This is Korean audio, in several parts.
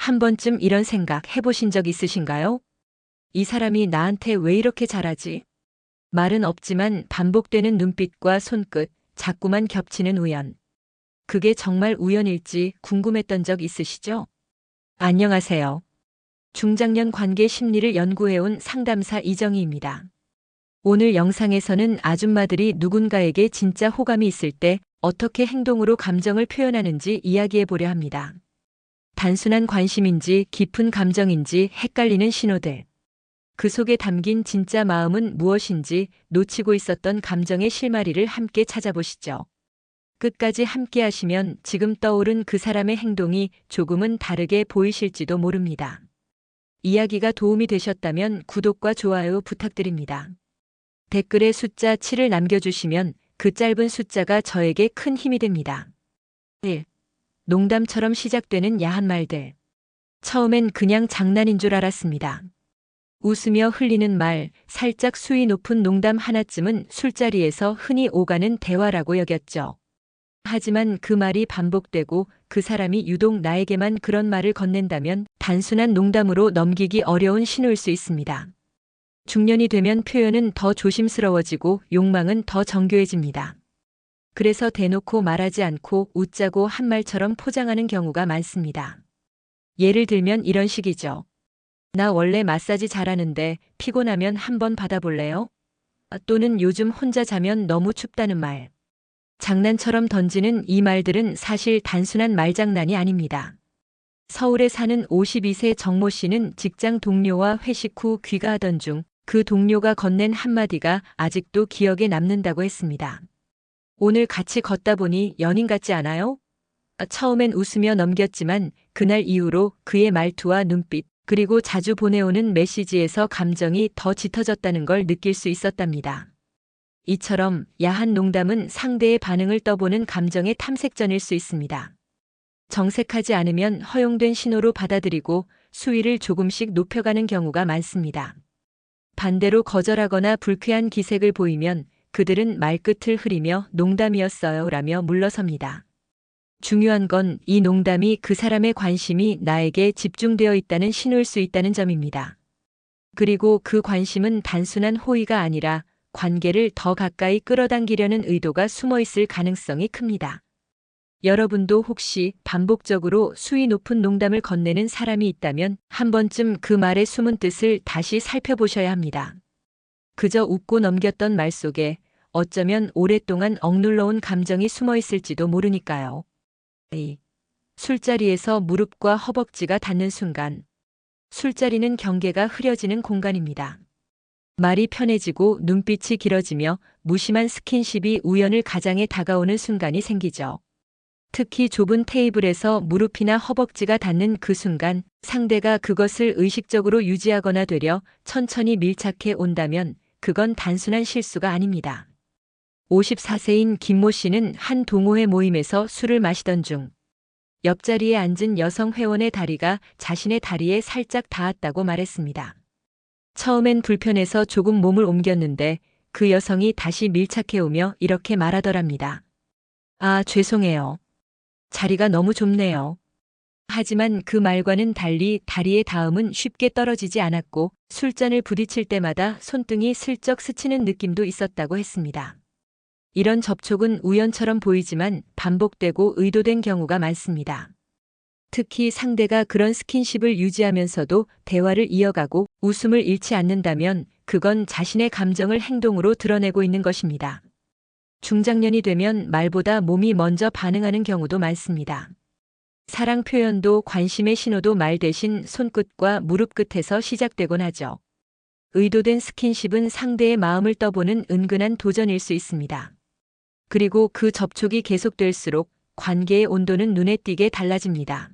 한 번쯤 이런 생각 해보신 적 있으신가요? 이 사람이 나한테 왜 이렇게 잘하지? 말은 없지만 반복되는 눈빛과 손끝, 자꾸만 겹치는 우연. 그게 정말 우연일지 궁금했던 적 있으시죠? 안녕하세요. 중장년 관계 심리를 연구해온 상담사 이정희입니다. 오늘 영상에서는 아줌마들이 누군가에게 진짜 호감이 있을 때 어떻게 행동으로 감정을 표현하는지 이야기해 보려 합니다. 단순한 관심인지 깊은 감정인지 헷갈리는 신호들. 그 속에 담긴 진짜 마음은 무엇인지 놓치고 있었던 감정의 실마리를 함께 찾아보시죠. 끝까지 함께 하시면 지금 떠오른 그 사람의 행동이 조금은 다르게 보이실지도 모릅니다. 이야기가 도움이 되셨다면 구독과 좋아요 부탁드립니다. 댓글에 숫자 7을 남겨주시면 그 짧은 숫자가 저에게 큰 힘이 됩니다. 1. 농담처럼 시작되는 야한 말들. 처음엔 그냥 장난인 줄 알았습니다. 웃으며 흘리는 말, 살짝 수위 높은 농담 하나쯤은 술자리에서 흔히 오가는 대화라고 여겼죠. 하지만 그 말이 반복되고 그 사람이 유독 나에게만 그런 말을 건넨다면 단순한 농담으로 넘기기 어려운 신호일 수 있습니다. 중년이 되면 표현은 더 조심스러워지고 욕망은 더 정교해집니다. 그래서 대놓고 말하지 않고 웃자고 한 말처럼 포장하는 경우가 많습니다. 예를 들면 이런 식이죠. 나 원래 마사지 잘하는데 피곤하면 한번 받아볼래요? 아, 또는 요즘 혼자 자면 너무 춥다는 말. 장난처럼 던지는 이 말들은 사실 단순한 말장난이 아닙니다. 서울에 사는 52세 정모 씨는 직장 동료와 회식 후 귀가하던 중 그 동료가 건넨 한마디가 아직도 기억에 남는다고 했습니다. 오늘 같이 걷다 보니 연인 같지 않아요? 아, 처음엔 웃으며 넘겼지만 그날 이후로 그의 말투와 눈빛, 그리고 자주 보내오는 메시지에서 감정이 더 짙어졌다는 걸 느낄 수 있었답니다. 이처럼 야한 농담은 상대의 반응을 떠보는 감정의 탐색전일 수 있습니다. 정색하지 않으면 허용된 신호로 받아들이고 수위를 조금씩 높여가는 경우가 많습니다. 반대로 거절하거나 불쾌한 기색을 보이면 그들은 말끝을 흐리며 농담이었어요 라며 물러섭니다. 중요한 건 이 농담이 그 사람의 관심이 나에게 집중되어 있다는 신호일 수 있다는 점입니다. 그리고 그 관심은 단순한 호의가 아니라 관계를 더 가까이 끌어당기려는 의도가 숨어 있을 가능성이 큽니다. 여러분도 혹시 반복적으로 수위 높은 농담을 건네는 사람이 있다면 한 번쯤 그 말의 숨은 뜻을 다시 살펴보셔야 합니다. 그저 웃고 넘겼던 말 속에 어쩌면 오랫동안 억눌러온 감정이 숨어 있을지도 모르니까요. 2. 술자리에서 무릎과 허벅지가 닿는 순간. 술자리는 경계가 흐려지는 공간입니다. 말이 편해지고 눈빛이 길어지며 무심한 스킨십이 우연을 가장에 다가오는 순간이 생기죠. 특히 좁은 테이블에서 무릎이나 허벅지가 닿는 그 순간 상대가 그것을 의식적으로 유지하거나 되려 천천히 밀착해 온다면 그건 단순한 실수가 아닙니다. 54세인 김모 씨는 한 동호회 모임에서 술을 마시던 중 옆자리에 앉은 여성 회원의 다리가 자신의 다리에 살짝 닿았다고 말했습니다. 처음엔 불편해서 조금 몸을 옮겼는데 그 여성이 다시 밀착해 오며 이렇게 말하더랍니다. 아, 죄송해요. 자리가 너무 좁네요. 하지만 그 말과는 달리 다리의 닿음은 쉽게 떨어지지 않았고 술잔을 부딪힐 때마다 손등이 슬쩍 스치는 느낌도 있었다고 했습니다. 이런 접촉은 우연처럼 보이지만 반복되고 의도된 경우가 많습니다. 특히 상대가 그런 스킨십을 유지하면서도 대화를 이어가고 웃음을 잃지 않는다면 그건 자신의 감정을 행동으로 드러내고 있는 것입니다. 중장년이 되면 말보다 몸이 먼저 반응하는 경우도 많습니다. 사랑 표현도 관심의 신호도 말 대신 손끝과 무릎 끝에서 시작되곤 하죠. 의도된 스킨십은 상대의 마음을 떠보는 은근한 도전일 수 있습니다. 그리고 그 접촉이 계속될수록 관계의 온도는 눈에 띄게 달라집니다.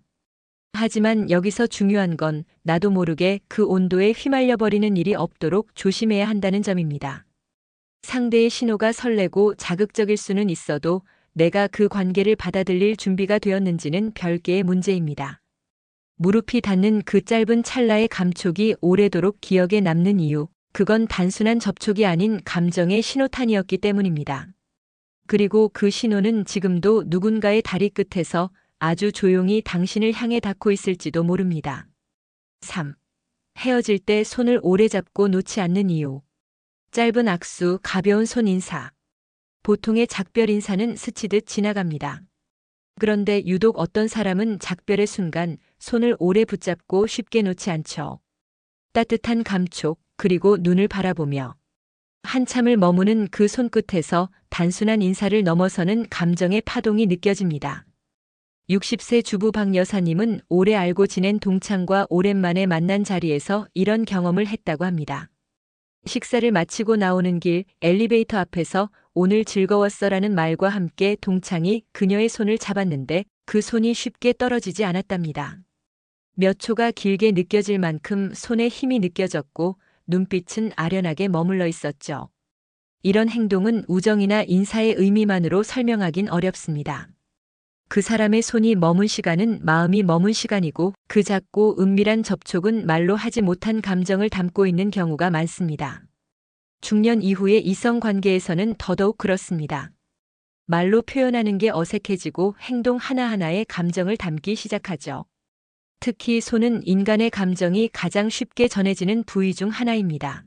하지만 여기서 중요한 건 나도 모르게 그 온도에 휘말려 버리는 일이 없도록 조심해야 한다는 점입니다. 상대의 신호가 설레고 자극적일 수는 있어도 내가 그 관계를 받아들일 준비가 되었는지는 별개의 문제입니다. 무릎이 닿는 그 짧은 찰나의 감촉이 오래도록 기억에 남는 이유, 그건 단순한 접촉이 아닌 감정의 신호탄이었기 때문입니다. 그리고 그 신호는 지금도 누군가의 다리 끝에서 아주 조용히 당신을 향해 닿고 있을지도 모릅니다. 3. 헤어질 때 손을 오래 잡고 놓지 않는 이유. 짧은 악수, 가벼운 손 인사. 보통의 작별 인사는 스치듯 지나갑니다. 그런데 유독 어떤 사람은 작별의 순간 손을 오래 붙잡고 쉽게 놓지 않죠. 따뜻한 감촉, 그리고 눈을 바라보며 한참을 머무는 그 손끝에서 단순한 인사를 넘어서는 감정의 파동이 느껴집니다. 60세 주부 박 여사님은 오래 알고 지낸 동창과 오랜만에 만난 자리에서 이런 경험을 했다고 합니다. 식사를 마치고 나오는 길 엘리베이터 앞에서 오늘 즐거웠어라는 말과 함께 동창이 그녀의 손을 잡았는데 그 손이 쉽게 떨어지지 않았답니다. 몇 초가 길게 느껴질 만큼 손에 힘이 느껴졌고 눈빛은 아련하게 머물러 있었죠. 이런 행동은 우정이나 인사의 의미만으로 설명하긴 어렵습니다. 그 사람의 손이 머문 시간은 마음이 머문 시간이고 그 작고 은밀한 접촉은 말로 하지 못한 감정을 담고 있는 경우가 많습니다. 중년 이후의 이성 관계에서는 더더욱 그렇습니다. 말로 표현하는 게 어색해지고 행동 하나하나에 감정을 담기 시작하죠. 특히 손은 인간의 감정이 가장 쉽게 전해지는 부위 중 하나입니다.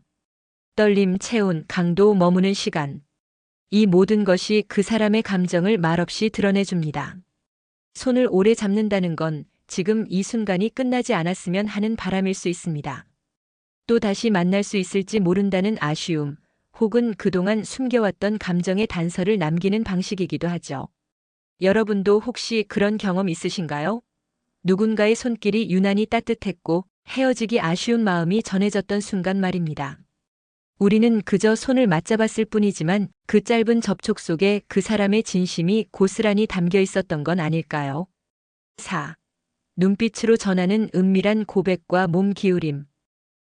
떨림, 체온, 강도, 머무는 시간. 이 모든 것이 그 사람의 감정을 말없이 드러내줍니다. 손을 오래 잡는다는 건 지금 이 순간이 끝나지 않았으면 하는 바람일 수 있습니다. 또 다시 만날 수 있을지 모른다는 아쉬움, 혹은 그동안 숨겨왔던 감정의 단서를 남기는 방식이기도 하죠. 여러분도 혹시 그런 경험 있으신가요? 누군가의 손길이 유난히 따뜻했고 헤어지기 아쉬운 마음이 전해졌던 순간 말입니다. 우리는 그저 손을 맞잡았을 뿐이지만 그 짧은 접촉 속에 그 사람의 진심이 고스란히 담겨 있었던 건 아닐까요? 4. 눈빛으로 전하는 은밀한 고백과 몸 기울임.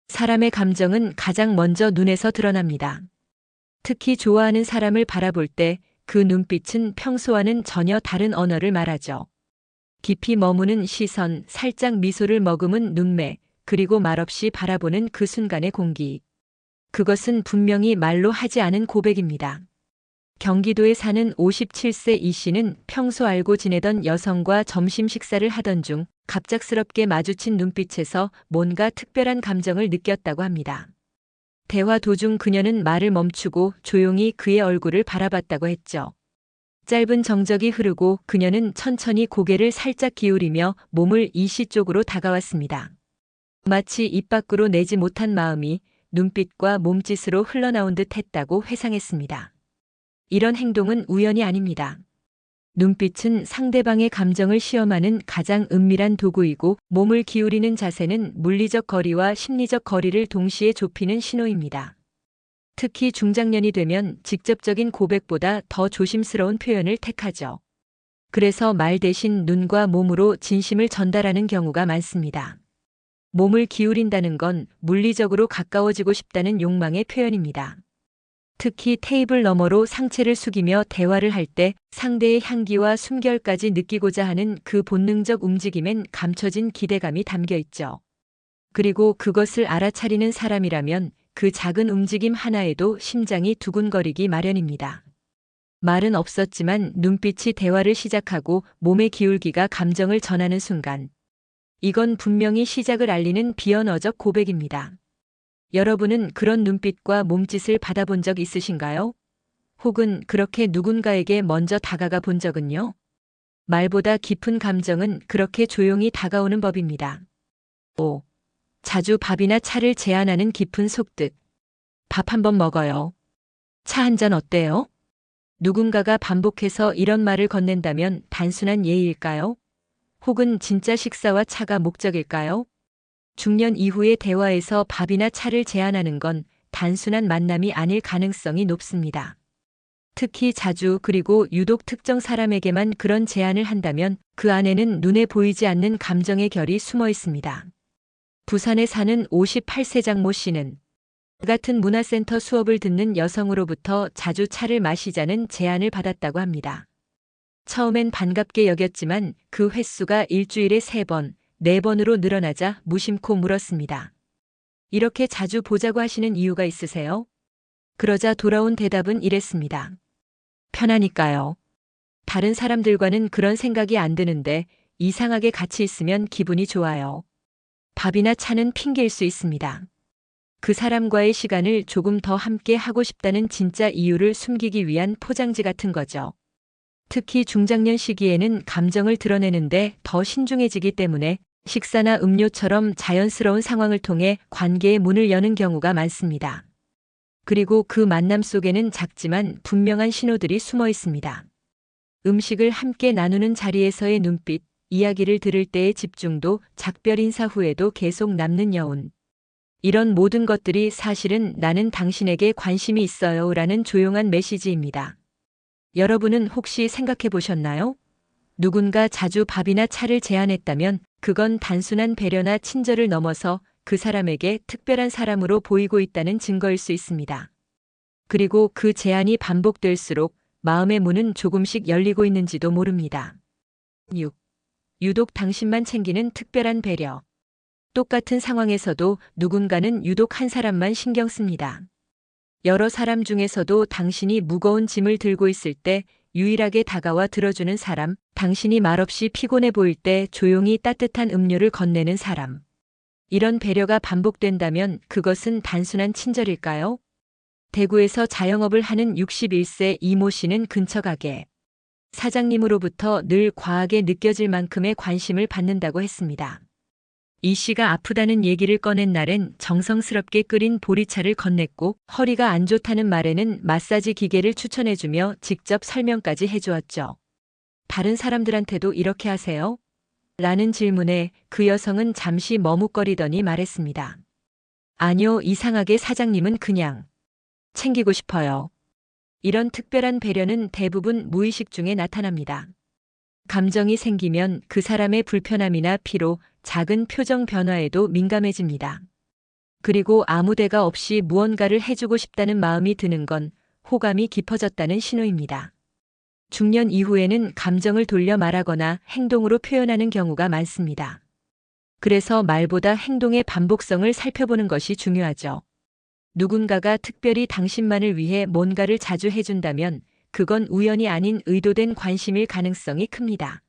사람의 감정은 가장 먼저 눈에서 드러납니다. 특히 좋아하는 사람을 바라볼 때 그 눈빛은 평소와는 전혀 다른 언어를 말하죠. 깊이 머무는 시선, 살짝 미소를 머금은 눈매, 그리고 말없이 바라보는 그 순간의 공기. 그것은 분명히 말로 하지 않은 고백입니다. 경기도에 사는 57세 이 씨는 평소 알고 지내던 여성과 점심 식사를 하던 중 갑작스럽게 마주친 눈빛에서 뭔가 특별한 감정을 느꼈다고 합니다. 대화 도중 그녀는 말을 멈추고 조용히 그의 얼굴을 바라봤다고 했죠. 짧은 정적이 흐르고 그녀는 천천히 고개를 살짝 기울이며 몸을 이 씨 쪽으로 다가왔습니다. 마치 입 밖으로 내지 못한 마음이 눈빛과 몸짓으로 흘러나온 듯 했다고 회상했습니다. 이런 행동은 우연이 아닙니다. 눈빛은 상대방의 감정을 시험하는 가장 은밀한 도구이고 몸을 기울이는 자세는 물리적 거리와 심리적 거리를 동시에 좁히는 신호입니다. 특히 중장년이 되면 직접적인 고백보다 더 조심스러운 표현을 택하죠. 그래서 말 대신 눈과 몸으로 진심을 전달하는 경우가 많습니다. 몸을 기울인다는 건 물리적으로 가까워지고 싶다는 욕망의 표현입니다. 특히 테이블 너머로 상체를 숙이며 대화를 할 때 상대의 향기와 숨결까지 느끼고자 하는 그 본능적 움직임엔 감춰진 기대감이 담겨 있죠. 그리고 그것을 알아차리는 사람이라면 그 작은 움직임 하나에도 심장이 두근거리기 마련입니다. 말은 없었지만 눈빛이 대화를 시작하고 몸의 기울기가 감정을 전하는 순간. 이건 분명히 시작을 알리는 비언어적 고백입니다. 여러분은 그런 눈빛과 몸짓을 받아본 적 있으신가요? 혹은 그렇게 누군가에게 먼저 다가가 본 적은요? 말보다 깊은 감정은 그렇게 조용히 다가오는 법입니다. 5. 자주 밥이나 차를 제안하는 깊은 속뜻. 밥 한 번 먹어요. 차 한 잔 어때요? 누군가가 반복해서 이런 말을 건넨다면 단순한 예의일까요? 혹은 진짜 식사와 차가 목적일까요? 중년 이후의 대화에서 밥이나 차를 제안하는 건 단순한 만남이 아닐 가능성이 높습니다. 특히 자주 그리고 유독 특정 사람에게만 그런 제안을 한다면 그 안에는 눈에 보이지 않는 감정의 결이 숨어 있습니다. 부산에 사는 58세 장모 씨는 같은 문화센터 수업을 듣는 여성으로부터 자주 차를 마시자는 제안을 받았다고 합니다. 처음엔 반갑게 여겼지만 그 횟수가 일주일에 3번, 4번으로 늘어나자 무심코 물었습니다. 이렇게 자주 보자고 하시는 이유가 있으세요? 그러자 돌아온 대답은 이랬습니다. 편하니까요. 다른 사람들과는 그런 생각이 안 드는데 이상하게 같이 있으면 기분이 좋아요. 밥이나 차는 핑계일 수 있습니다. 그 사람과의 시간을 조금 더 함께 하고 싶다는 진짜 이유를 숨기기 위한 포장지 같은 거죠. 특히 중장년 시기에는 감정을 드러내는데 더 신중해지기 때문에 식사나 음료처럼 자연스러운 상황을 통해 관계의 문을 여는 경우가 많습니다. 그리고 그 만남 속에는 작지만 분명한 신호들이 숨어 있습니다. 음식을 함께 나누는 자리에서의 눈빛, 이야기를 들을 때의 집중도 작별 인사 후에도 계속 남는 여운. 이런 모든 것들이 사실은 나는 당신에게 관심이 있어요 라는 조용한 메시지입니다. 여러분은 혹시 생각해 보셨나요? 누군가 자주 밥이나 차를 제안했다면 그건 단순한 배려나 친절을 넘어서 그 사람에게 특별한 사람으로 보이고 있다는 증거일 수 있습니다. 그리고 그 제안이 반복될수록 마음의 문은 조금씩 열리고 있는지도 모릅니다. 6. 유독 당신만 챙기는 특별한 배려. 똑같은 상황에서도 누군가는 유독 한 사람만 신경 씁니다. 여러 사람 중에서도 당신이 무거운 짐을 들고 있을 때 유일하게 다가와 들어주는 사람, 당신이 말없이 피곤해 보일 때 조용히 따뜻한 음료를 건네는 사람. 이런 배려가 반복된다면 그것은 단순한 친절일까요? 대구에서 자영업을 하는 61세 이모 씨는 근처 가게. 사장님으로부터 늘 과하게 느껴질 만큼의 관심을 받는다고 했습니다. 이 씨가 아프다는 얘기를 꺼낸 날엔 정성스럽게 끓인 보리차를 건넸고 허리가 안 좋다는 말에는 마사지 기계를 추천해주며 직접 설명까지 해주었죠. 다른 사람들한테도 이렇게 하세요? 라는 질문에 그 여성은 잠시 머뭇거리더니 말했습니다. 아니요, 이상하게 사장님은 그냥 챙기고 싶어요. 이런 특별한 배려는 대부분 무의식 중에 나타납니다. 감정이 생기면 그 사람의 불편함이나 피로, 작은 표정 변화에도 민감해집니다. 그리고 아무 데가 없이 무언가를 해주고 싶다는 마음이 드는 건 호감이 깊어졌다는 신호입니다. 중년 이후에는 감정을 돌려 말하거나 행동으로 표현하는 경우가 많습니다. 그래서 말보다 행동의 반복성을 살펴보는 것이 중요하죠. 누군가가 특별히 당신만을 위해 뭔가를 자주 해준다면 그건 우연이 아닌 의도된 관심일 가능성이 큽니다.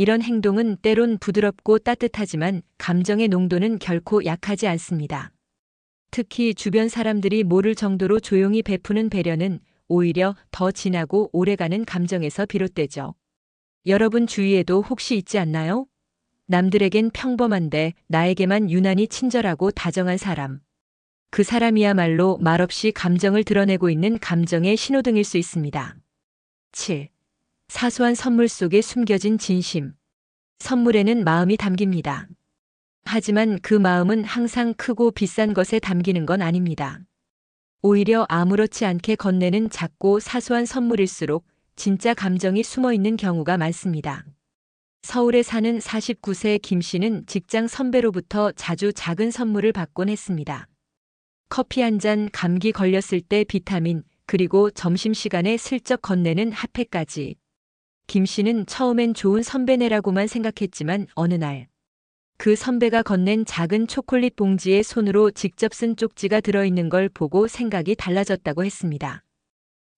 이런 행동은 때론 부드럽고 따뜻하지만 감정의 농도는 결코 약하지 않습니다. 특히 주변 사람들이 모를 정도로 조용히 베푸는 배려는 오히려 더 진하고 오래가는 감정에서 비롯되죠. 여러분 주위에도 혹시 있지 않나요? 남들에겐 평범한데 나에게만 유난히 친절하고 다정한 사람. 그 사람이야말로 말없이 감정을 드러내고 있는 감정의 신호등일 수 있습니다. 7. 사소한 선물 속에 숨겨진 진심. 선물에는 마음이 담깁니다. 하지만 그 마음은 항상 크고 비싼 것에 담기는 건 아닙니다. 오히려 아무렇지 않게 건네는 작고 사소한 선물일수록 진짜 감정이 숨어 있는 경우가 많습니다. 서울에 사는 49세 김 씨는 직장 선배로부터 자주 작은 선물을 받곤 했습니다. 커피 한 잔 감기 걸렸을 때 비타민, 그리고 점심시간에 슬쩍 건네는 핫팩까지. 김 씨는 처음엔 좋은 선배네라고만 생각했지만 어느 날, 그 선배가 건넨 작은 초콜릿 봉지에 손으로 직접 쓴 쪽지가 들어있는 걸 보고 생각이 달라졌다고 했습니다.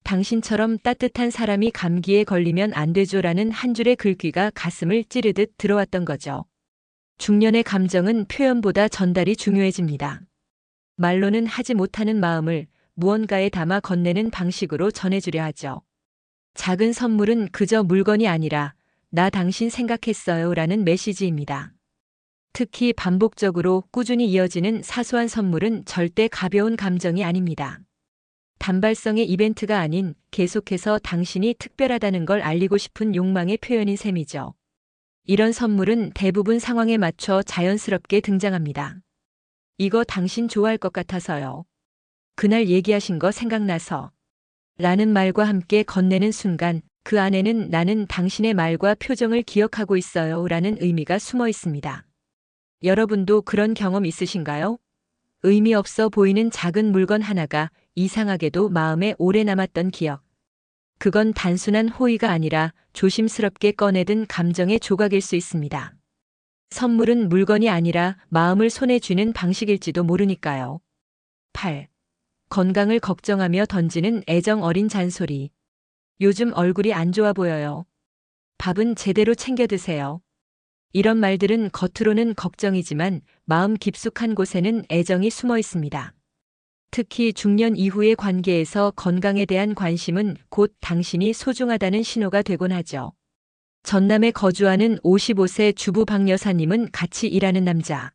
당신처럼 따뜻한 사람이 감기에 걸리면 안 되죠라는 한 줄의 글귀가 가슴을 찌르듯 들어왔던 거죠. 중년의 감정은 표현보다 전달이 중요해집니다. 말로는 하지 못하는 마음을 무언가에 담아 건네는 방식으로 전해주려 하죠. 작은 선물은 그저 물건이 아니라 나 당신 생각했어요 라는 메시지입니다. 특히 반복적으로 꾸준히 이어지는 사소한 선물은 절대 가벼운 감정이 아닙니다. 단발성의 이벤트가 아닌 계속해서 당신이 특별하다는 걸 알리고 싶은 욕망의 표현인 셈이죠. 이런 선물은 대부분 상황에 맞춰 자연스럽게 등장합니다. 이거 당신 좋아할 것 같아서요. 그날 얘기하신 거 생각나서. 라는 말과 함께 건네는 순간 그 안에는 나는 당신의 말과 표정을 기억하고 있어요 라는 의미가 숨어 있습니다. 여러분도 그런 경험 있으신가요? 의미 없어 보이는 작은 물건 하나가 이상하게도 마음에 오래 남았던 기억. 그건 단순한 호의가 아니라 조심스럽게 꺼내든 감정의 조각일 수 있습니다. 선물은 물건이 아니라 마음을 손에 쥐는 방식일지도 모르니까요. 8. 건강을 걱정하며 던지는 애정 어린 잔소리. 요즘 얼굴이 안 좋아 보여요. 밥은 제대로 챙겨 드세요. 이런 말들은 겉으로는 걱정이지만 마음 깊숙한 곳에는 애정이 숨어 있습니다. 특히 중년 이후의 관계에서 건강에 대한 관심은 곧 당신이 소중하다는 신호가 되곤 하죠. 전남에 거주하는 55세 주부 박 여사님은 같이 일하는 남자.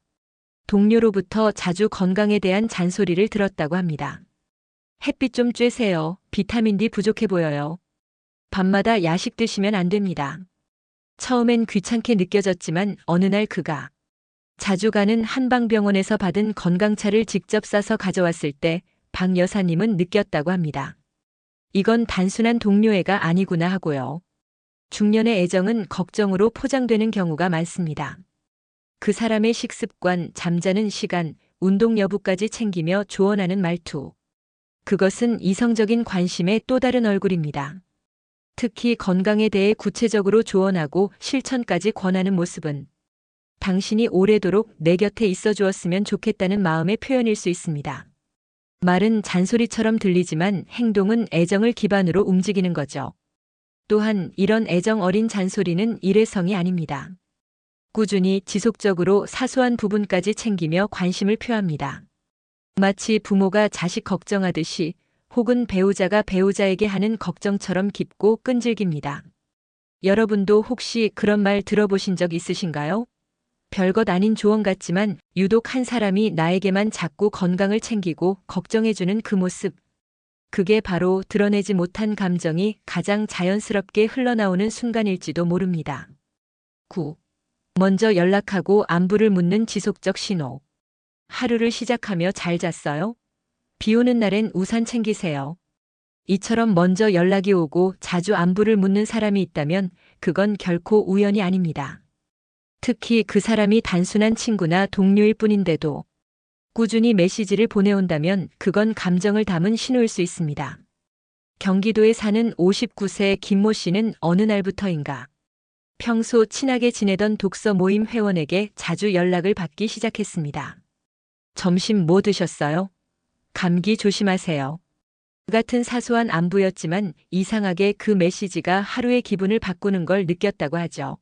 동료로부터 자주 건강에 대한 잔소리를 들었다고 합니다. 햇빛 좀 쬐세요. 비타민 D 부족해 보여요. 밤마다 야식 드시면 안 됩니다. 처음엔 귀찮게 느껴졌지만 어느 날 그가 자주 가는 한방병원에서 받은 건강차를 직접 싸서 가져왔을 때 박 여사님은 느꼈다고 합니다. 이건 단순한 동료애가 아니구나 하고요. 중년의 애정은 걱정으로 포장되는 경우가 많습니다. 그 사람의 식습관, 잠자는 시간, 운동 여부까지 챙기며 조언하는 말투. 그것은 이성적인 관심의 또 다른 얼굴입니다. 특히 건강에 대해 구체적으로 조언하고 실천까지 권하는 모습은 당신이 오래도록 내 곁에 있어 주었으면 좋겠다는 마음의 표현일 수 있습니다. 말은 잔소리처럼 들리지만 행동은 애정을 기반으로 움직이는 거죠. 또한 이런 애정 어린 잔소리는 일회성이 아닙니다. 꾸준히 지속적으로 사소한 부분까지 챙기며 관심을 표합니다. 마치 부모가 자식 걱정하듯이 혹은 배우자가 배우자에게 하는 걱정처럼 깊고 끈질깁니다. 여러분도 혹시 그런 말 들어보신 적 있으신가요? 별것 아닌 조언 같지만 유독 한 사람이 나에게만 자꾸 건강을 챙기고 걱정해주는 그 모습. 그게 바로 드러내지 못한 감정이 가장 자연스럽게 흘러나오는 순간일지도 모릅니다. 9. 먼저 연락하고 안부를 묻는 지속적 신호. 하루를 시작하며 잘 잤어요? 비 오는 날엔 우산 챙기세요. 이처럼 먼저 연락이 오고 자주 안부를 묻는 사람이 있다면 그건 결코 우연이 아닙니다. 특히 그 사람이 단순한 친구나 동료일 뿐인데도 꾸준히 메시지를 보내온다면 그건 감정을 담은 신호일 수 있습니다. 경기도에 사는 59세 김모 씨는 어느 날부터인가 평소 친하게 지내던 독서 모임 회원에게 자주 연락을 받기 시작했습니다. 점심 뭐 드셨어요? 감기 조심하세요. 같은 사소한 안부였지만 이상하게 그 메시지가 하루의 기분을 바꾸는 걸 느꼈다고 하죠.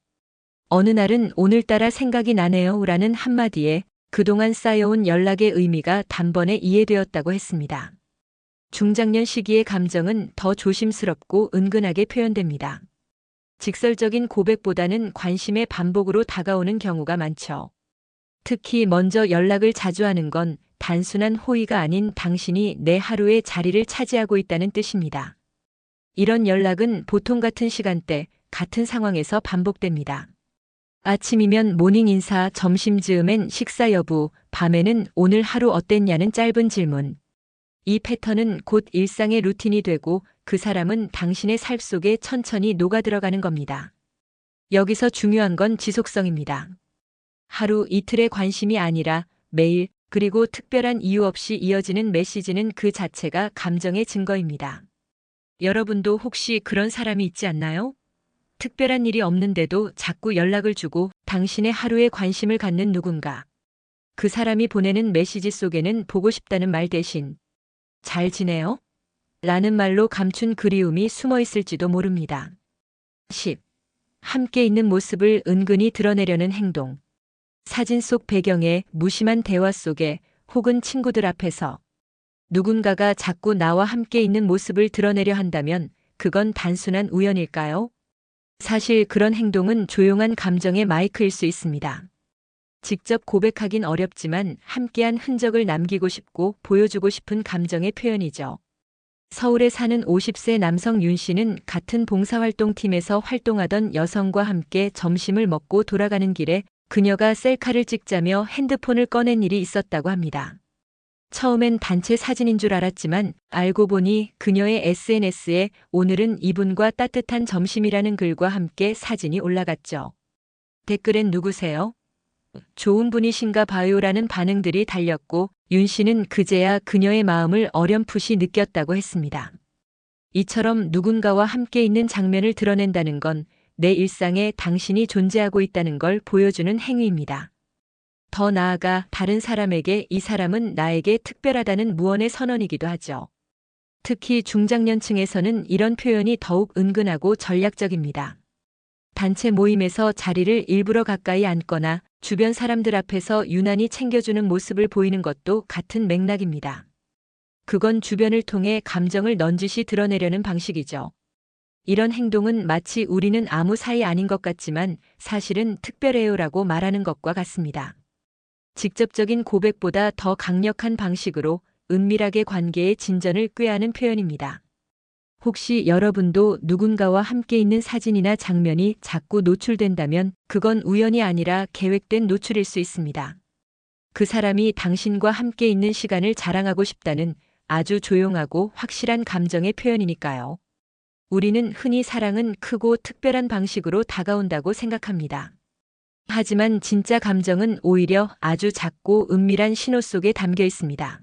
어느 날은 오늘따라 생각이 나네요 라는 한마디에 그동안 쌓여온 연락의 의미가 단번에 이해되었다고 했습니다. 중장년 시기의 감정은 더 조심스럽고 은근하게 표현됩니다. 직설적인 고백보다는 관심의 반복으로 다가오는 경우가 많죠. 특히 먼저 연락을 자주 하는 건 단순한 호의가 아닌 당신이 내 하루의 자리를 차지하고 있다는 뜻입니다. 이런 연락은 보통 같은 시간대, 같은 상황에서 반복됩니다. 아침이면 모닝 인사, 점심 즈음엔 식사 여부, 밤에는 오늘 하루 어땠냐는 짧은 질문. 이 패턴은 곧 일상의 루틴이 되고 그 사람은 당신의 살 속에 천천히 녹아들어가는 겁니다. 여기서 중요한 건 지속성입니다. 하루 이틀의 관심이 아니라 매일 그리고 특별한 이유 없이 이어지는 메시지는 그 자체가 감정의 증거입니다. 여러분도 혹시 그런 사람이 있지 않나요? 특별한 일이 없는데도 자꾸 연락을 주고 당신의 하루에 관심을 갖는 누군가. 그 사람이 보내는 메시지 속에는 보고 싶다는 말 대신 잘 지내요? 라는 말로 감춘 그리움이 숨어 있을지도 모릅니다. 10. 함께 있는 모습을 은근히 드러내려는 행동. 사진 속 배경에 무심한 대화 속에 혹은 친구들 앞에서 누군가가 자꾸 나와 함께 있는 모습을 드러내려 한다면 그건 단순한 우연일까요? 사실 그런 행동은 조용한 감정의 마이크일 수 있습니다. 직접 고백하긴 어렵지만 함께한 흔적을 남기고 싶고 보여주고 싶은 감정의 표현이죠. 서울에 사는 50세 남성 윤 씨는 같은 봉사활동팀에서 활동하던 여성과 함께 점심을 먹고 돌아가는 길에 그녀가 셀카를 찍자며 핸드폰을 꺼낸 일이 있었다고 합니다. 처음엔 단체 사진인 줄 알았지만 알고 보니 그녀의 SNS에 오늘은 이분과 따뜻한 점심이라는 글과 함께 사진이 올라갔죠. 댓글엔 누구세요? 좋은 분이신가 봐요라는 반응들이 달렸고 윤 씨는 그제야 그녀의 마음을 어렴풋이 느꼈다고 했습니다. 이처럼 누군가와 함께 있는 장면을 드러낸다는 건 내 일상에 당신이 존재하고 있다는 걸 보여주는 행위입니다. 더 나아가 다른 사람에게 이 사람은 나에게 특별하다는 무언의 선언이기도 하죠. 특히 중장년층에서는 이런 표현이 더욱 은근하고 전략적입니다. 단체 모임에서 자리를 일부러 가까이 앉거나 주변 사람들 앞에서 유난히 챙겨주는 모습을 보이는 것도 같은 맥락입니다. 그건 주변을 통해 감정을 넌지시 드러내려는 방식이죠. 이런 행동은 마치 우리는 아무 사이 아닌 것 같지만 사실은 특별해요라고 말하는 것과 같습니다. 직접적인 고백보다 더 강력한 방식으로 은밀하게 관계의 진전을 꾀하는 표현입니다. 혹시 여러분도 누군가와 함께 있는 사진이나 장면이 자꾸 노출된다면 그건 우연이 아니라 계획된 노출일 수 있습니다. 그 사람이 당신과 함께 있는 시간을 자랑하고 싶다는 아주 조용하고 확실한 감정의 표현이니까요. 우리는 흔히 사랑은 크고 특별한 방식으로 다가온다고 생각합니다. 하지만 진짜 감정은 오히려 아주 작고 은밀한 신호 속에 담겨 있습니다.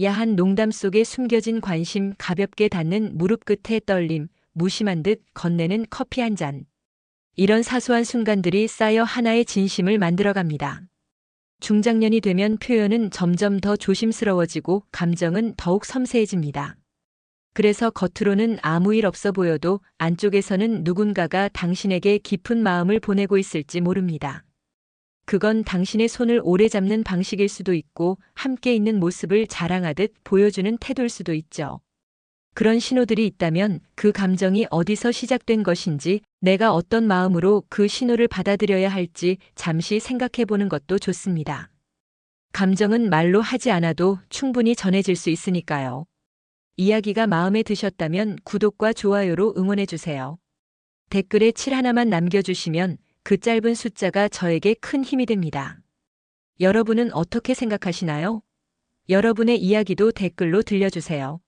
야한 농담 속에 숨겨진 관심, 가볍게 닿는 무릎 끝의 떨림, 무심한 듯 건네는 커피 한 잔. 이런 사소한 순간들이 쌓여 하나의 진심을 만들어갑니다. 중장년이 되면 표현은 점점 더 조심스러워지고 감정은 더욱 섬세해집니다. 그래서 겉으로는 아무 일 없어 보여도 안쪽에서는 누군가가 당신에게 깊은 마음을 보내고 있을지 모릅니다. 그건 당신의 손을 오래 잡는 방식일 수도 있고 함께 있는 모습을 자랑하듯 보여주는 태도일 수도 있죠. 그런 신호들이 있다면 그 감정이 어디서 시작된 것인지 내가 어떤 마음으로 그 신호를 받아들여야 할지 잠시 생각해 보는 것도 좋습니다. 감정은 말로 하지 않아도 충분히 전해질 수 있으니까요. 이야기가 마음에 드셨다면 구독과 좋아요로 응원해 주세요. 댓글에 7 하나만 남겨주시면 그 짧은 숫자가 저에게 큰 힘이 됩니다. 여러분은 어떻게 생각하시나요? 여러분의 이야기도 댓글로 들려주세요.